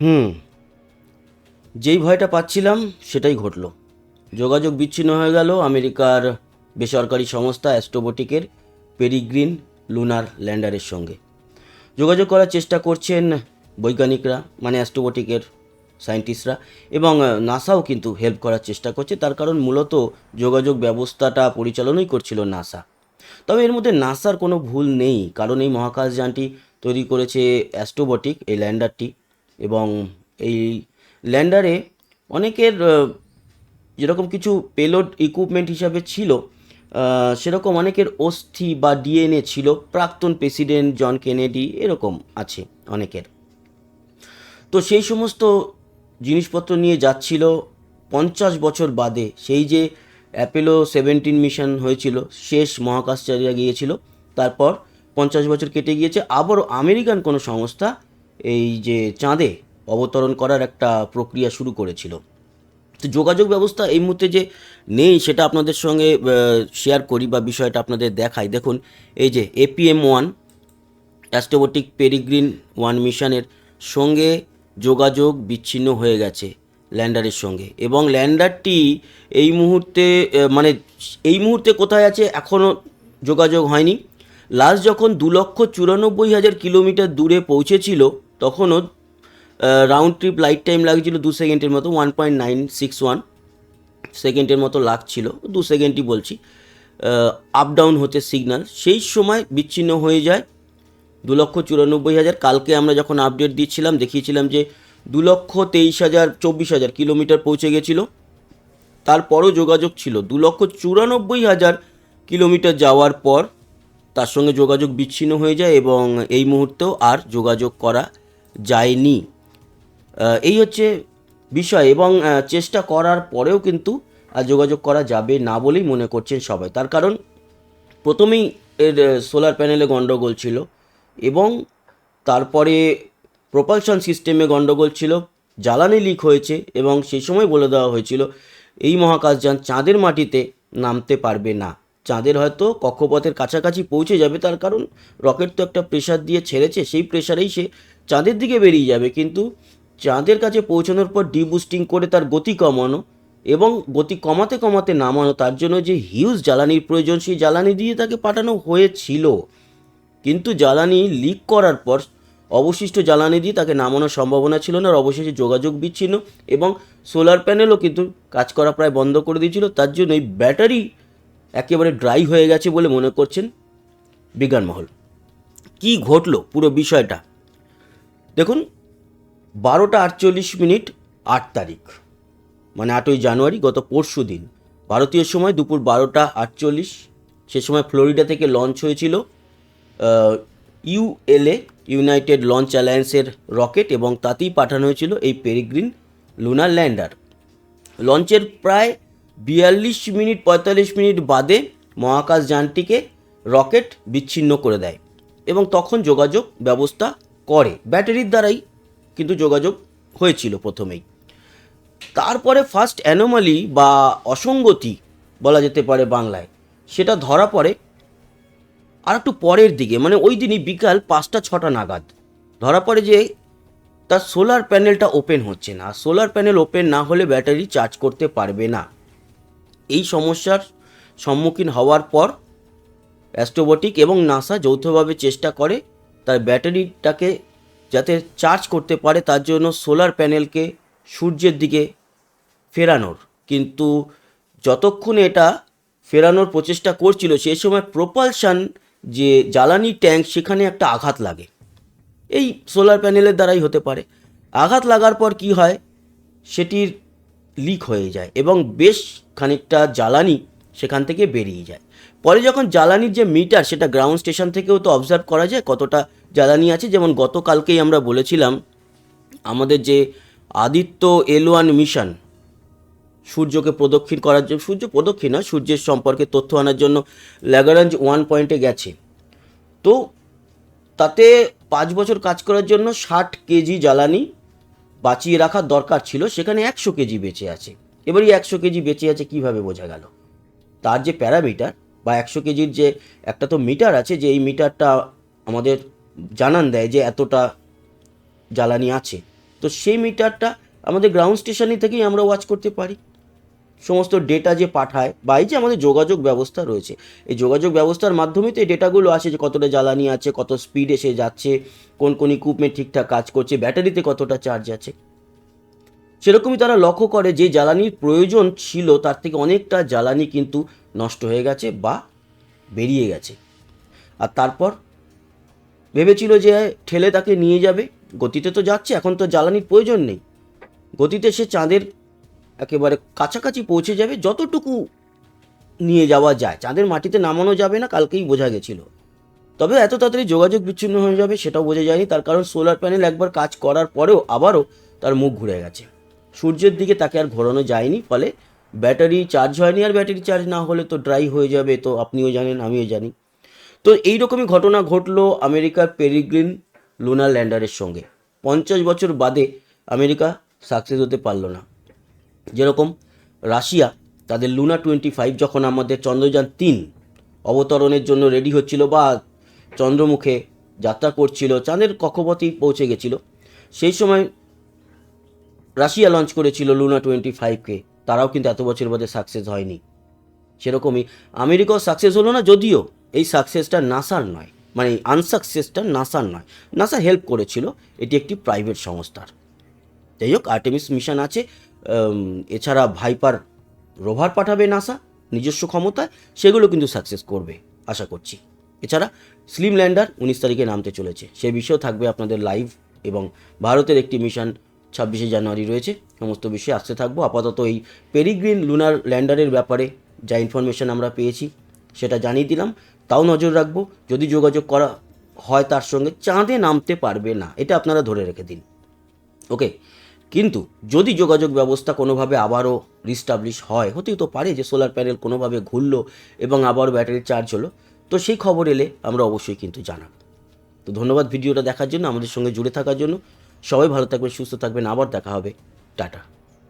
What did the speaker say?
হুম। যেই ভয়টা পাচ্ছিলাম, সেটাই ঘটল। যোগাযোগ বিচ্ছিন্ন হয়ে গেল আমেরিকার বেসরকারি সংস্থা অ্যাস্ট্রোবোটিকের পেরিগ্রিন লুনার ল্যান্ডারের সঙ্গে। যোগাযোগ করার চেষ্টা করছেন বৈজ্ঞানিকরা মানে অ্যাস্ট্রোবোটিকের সায়েন্টিস্টরা, এবং নাসাও কিন্তু হেল্প করার চেষ্টা করছে, তার কারণ মূলত যোগাযোগ ব্যবস্থাটা পরিচালনাই করছিল নাসা। তবে এর মধ্যে নাসার কোনো ভুল নেই, কারণ এই মহাকাশযানটি তৈরি করেছে অ্যাস্ট্রোবটিক, এই ল্যান্ডারটি। এবং এই ল্যান্ডারে অনেকের যেরকম কিছু পেলোড ইকুইপমেন্ট হিসাবে ছিল সেরকম অনেকের অস্থি বা ডিএনএ ছিল, প্রাক্তন প্রেসিডেন্ট জন কেনেডি, এরকম আছে অনেকের। তো সেই সমস্ত জিনিসপত্র নিয়ে যাচ্ছিল পঞ্চাশ বছর বাদে। সেই যে অ্যাপেলো সেভেন্টিন মিশন হয়েছিল, শেষ মহাকাশচারীরা গিয়েছিল, তারপর পঞ্চাশ বছর কেটে গিয়েছে। আবারও আমেরিকান কোনো সংস্থা এই যে চাঁদে অবতরণ করার একটা প্রক্রিয়া শুরু করেছিল। তো যোগাযোগ ব্যবস্থা এই মুহূর্তে যে নেই সেটা আপনাদের সঙ্গে শেয়ার করি বা বিষয়টা আপনাদের দেখাই। দেখুন, এই যে APM one Astrobotic Peregrine one মিশনের সঙ্গে যোগাযোগ বিচ্ছিন্ন হয়ে গেছে ল্যান্ডারের সঙ্গে। এবং ল্যান্ডারটি এই মুহূর্তে মানে এই মুহূর্তে কোথায় আছে এখনও যোগাযোগ হয়নি। লাস্ট যখন দু লক্ষ চুরানব্বই হাজার কিলোমিটার দূরে পৌঁছেছিল তখনও রাউন্ড ট্রিপ লাইট টাইম লাগছিল দু সেকেন্ডের মতো one point nine six one সেকেন্ডের মতো লাগছিল, দু সেকেন্ডই বলছি। আপ ডাউন হচ্ছে সিগন্যাল সেই সময় বিচ্ছিন্ন হয়ে যায় দু লক্ষ চুরানব্বই হাজার। কালকে আমরা যখন আপডেট দিচ্ছিলাম, দেখিয়েছিলাম যে দু লক্ষ তেইশ হাজার, চব্বিশ হাজার কিলোমিটার পৌঁছে গেছিল। তারপরও যোগাযোগ ছিল। দু লক্ষ চুরানব্বই হাজার কিলোমিটার যাওয়ার পর তার সঙ্গে যোগাযোগ বিচ্ছিন্ন হয়ে যায় এবং এই মুহূর্তেও আর যোগাযোগ করা যায়নি। এই হচ্ছে বিষয় এবং চেষ্টা করার পরেও কিন্তু আর যোগাযোগ করা যাবে না বলেই মনে করছেন সবাই। তার কারণ প্রথমেই এর সোলার প্যানেলে গণ্ডগোল ছিল এবং তারপরে প্রপালশন সিস্টেমে গণ্ডগোল ছিল, জ্বালানি লিক হয়েছে এবং সেই সময় বলে দেওয়া হয়েছিল, এই মহাকাশযান চাঁদের মাটিতে নামতে পারবে না। চাঁদের হয়তো কক্ষপথের কাছাকাছি পৌঁছে যাবে। তার কারণ রকেট তো একটা প্রেশার দিয়ে ছেড়েছে, সেই প্রেশারেই সে চাঁদের দিকে বেরিয়ে যাবে, কিন্তু চাঁদের কাছে পৌঁছানোর পর ডিবুস্টিং করে তার গতি কমানো এবং গতি কমাতে কমাতে নামানো, তার জন্য যে হিউজ জ্বালানির প্রয়োজন, সেই জ্বালানি দিয়ে তাকে পাঠানো হয়েছিল। কিন্তু জ্বালানি লিক করার পর অবশিষ্ট জ্বালানি দিয়ে তাকে নামানোর সম্ভাবনা ছিল না, আর অবশেষে যোগাযোগ বিচ্ছিন্ন এবং সোলার প্যানেলও কিন্তু কাজ করা প্রায় বন্ধ করে দিয়েছিল। তার জন্য এই ব্যাটারি একেবারে ড্রাই হয়ে গেছে বলে মনে করছেন বিজ্ঞানমহল। কি ঘটলো পুরো বিষয়টা? দেখুন, বারোটা আটচল্লিশ মিনিট আট তারিখ মানে আটই জানুয়ারি গত পরশু দিন। ভারতীয় সময় দুপুর বারোটা আটচল্লিশ, সে সময় ফ্লোরিডা থেকে লঞ্চ হয়েছিল ইউএলএ ইউনাইটেড লঞ্চ অ্যালায়েন্সের রকেট এবং তাতেই পাঠানো হয়েছিল এই পেরিগ্রিন লুনার ল্যান্ডার। লঞ্চের প্রায় বিয়াল্লিশ মিনিট, পঁয়তাল্লিশ মিনিট বাদে মহাকাশ যানটিকে রকেট বিচ্ছিন্ন করে দেয় এবং তখন যোগাযোগ ব্যবস্থা করে। ব্যাটারির দ্বারাই কিন্তু যোগাযোগ হয়েছিল প্রথমেই। তারপরে ফার্স্ট অ্যানোমালি বা অসঙ্গতি বলা যেতে পারে বাংলায়, সেটা ধরা পড়ে আর একটু পরের দিকে মানে ওই দিনই বিকাল পাঁচটা ছটা নাগাদ। ধরা পড়ে যে তার সোলার প্যানেলটা ওপেন হচ্ছে না। সোলার প্যানেল ওপেন না হলে ব্যাটারি চার্জ করতে পারবে না। এই সমস্যার সম্মুখীন হওয়ার পর অ্যাস্ট্রোবটিক এবং নাসা যৌথভাবে চেষ্টা করে তার ব্যাটারিটাকে যাতে চার্জ করতে পারে তার জন্য সোলার প্যানেলকে সূর্যের দিকে ফেরানোর। কিন্তু যতক্ষণ এটা ফেরানোর প্রচেষ্টা করছিল সেই সময় প্রপালশন যে জ্বালানি ট্যাঙ্ক, সেখানে একটা আঘাত লাগে। এই সোলার প্যানেলের দ্বারাই হতে পারে। আঘাত লাগার পর কি হয়? সেটির লিক হয়ে যায় এবং বেশ খানিকটা জ্বালানি সেখান থেকে বেরিয়ে যায়। পরে যখন জ্বালানির যে মিটার, সেটা গ্রাউন্ড স্টেশন থেকেও তো অবজার্ভ করা যায় কতটা জ্বালানি আছে। যেমন গতকালকেই আমরা বলেছিলাম, আমাদের যে আদিত্য এল ওয়ান মিশন সূর্যকে প্রদক্ষিণ করার জন্য, সূর্য প্রদক্ষিণ না, সূর্যের সম্পর্কে তথ্য আনার জন্য ল্যাগারাঞ্জ ওয়ান পয়েন্টে গেছে। তো তাতে পাঁচ বছর কাজ করার জন্য ষাট কেজি জ্বালানি বাঁচিয়ে রাখার দরকার ছিল, সেখানে একশো কেজি বেঁচে আছে। এবার এই একশো কেজি বেঁচে আছে কীভাবে বোঝা গেল? তার যে প্যারামিটার বা একশো কেজির যে একটা তো মিটার আছে যে এই মিটারটা আমাদের জানান দেয় যে এতটা জ্বালানি আছে। তো সেই মিটারটা আমাদের গ্রাউন্ড স্টেশনই থেকেই আমরা ওয়াচ করতে পারি। সমস্ত ডেটা যে পাঠায় বা এই যে আমাদের যোগাযোগ ব্যবস্থা রয়েছে, এই যোগাযোগ ব্যবস্থার মাধ্যমেই তো এই ডেটাগুলো আসে যে কতটা জ্বালানি আছে, কত স্পিডে সে যাচ্ছে, কোন কোন ইকুইপমেন্ট ঠিকঠাক কাজ করছে ব্যাটারিতে কতটা চার্জ আছে। সেরকমই তারা লক্ষ্য করে যে জ্বালানির প্রয়োজন ছিল, তার থেকে অনেকটা জ্বালানি কিন্তু নষ্ট হয়ে গেছে বা বেরিয়ে গেছে। আর তারপর ভেবেছিল যে ঠেলে তাকে নিয়ে যাবে, গতিতে তো যাচ্ছে, এখন তো জ্বালানির প্রয়োজন নেই। গতিতে সে চাঁদের একেবারে কাছাকাছি পৌঁছে যাবে, যতটুকু নিয়ে যাওয়া যায়। চাঁদের মাটিতে নামানো যাবে না, কালকেই বোঝা গেছিল। তবে এত তাড়াতাড়ি যোগাযোগ বিচ্ছিন্ন হয়ে যাবে, সেটাও বোঝা যায়নি, তার কারণ সোলার প্যানেল একবার কাজ করার পরেও আবারও তার মুখ ঘুরে গেছে। সূর্যের দিকে তাকে আর ঘোরানো যায়নি, ফলে ব্যাটারি চার্জ হয়নি আর ব্যাটারি চার্জ না হলে তো ড্রাই হয়ে যাবে, তো আপনিও জানেন, আমিও জানি। তো এই রকমই ঘটনা ঘটলো আমেরিকার পেরিগ্রিন লুনার ল্যান্ডারের সঙ্গে। পঞ্চাশ বছর বাদে আমেরিকা সাকসেস হতে পারল না। যেরকম রাশিয়া তাদের লুনা টোয়েন্টি ফাইভ যখন আমাদের চন্দ্রযান তিন অবতরণের জন্য রেডি হচ্ছিল বা চন্দ্রমুখে যাত্রা করছিল, চাঁদের কক্ষপথেই পৌঁছে গেছিল, সেই সময় রাশিয়া লঞ্চ করেছিল লুনা টোয়েন্টি ফাইভকে তারাও কিন্তু এত বছর বাদে সাকসেস হয়নি। সেরকমই আমেরিকাও সাকসেস হলো না, যদিও এই সাকসেসটা নাসার নয়। মানে আনসাকসেসটা নাসার নয়। নাসা হেল্প করেছিল, এটি একটি প্রাইভেট সংস্থার। যাই হোক আর্টেমিস মিশন আছে। এছাড়া ভাইপার রোভার পাঠাবে নাসা নিজস্ব ক্ষমতায়। সেগুলো কিন্তু সাকসেস করবে, আশা করছি। এছাড়া স্লিম ল্যান্ডার উনিশ তারিখে নামতে চলেছে। সে বিষয়েও থাকবে আপনাদের লাইভ এবং ভারতের একটি মিশন ছাব্বিশে জানুয়ারি রয়েছে। সমস্ত বিষয়ে আসতে থাকব। আপাতত এই পেরিগ্রিন লুনার ল্যান্ডারের ব্যাপারে যা ইনফরমেশন আমরা পেয়েছি, সেটা জানিয়ে দিলাম। তাও নজর রাখব। যদি যোগাযোগ করা হয় তার সঙ্গে, চাঁদে নামতে পারবে না। এটা আপনারা ধরে রেখে দিন। ওকে? কিন্তু যদি যোগাযোগ ব্যবস্থা কোনোভাবে আবারও রিস্টাবলিশ হয়, হতেই তো পারে যে সোলার প্যানেল কোনোভাবে ঘুরলো এবং আবারও ব্যাটারি চার্জ হলো, তো সেই খবর এলে আমরা অবশ্যই কিন্তু জানাব। তো ধন্যবাদ ভিডিওটা দেখার জন্য, আমাদের সঙ্গে জুড়ে থাকার জন্য। সবাই ভালো থাকবেন সুস্থ থাকবেন আবার দেখা হবে। টাটা।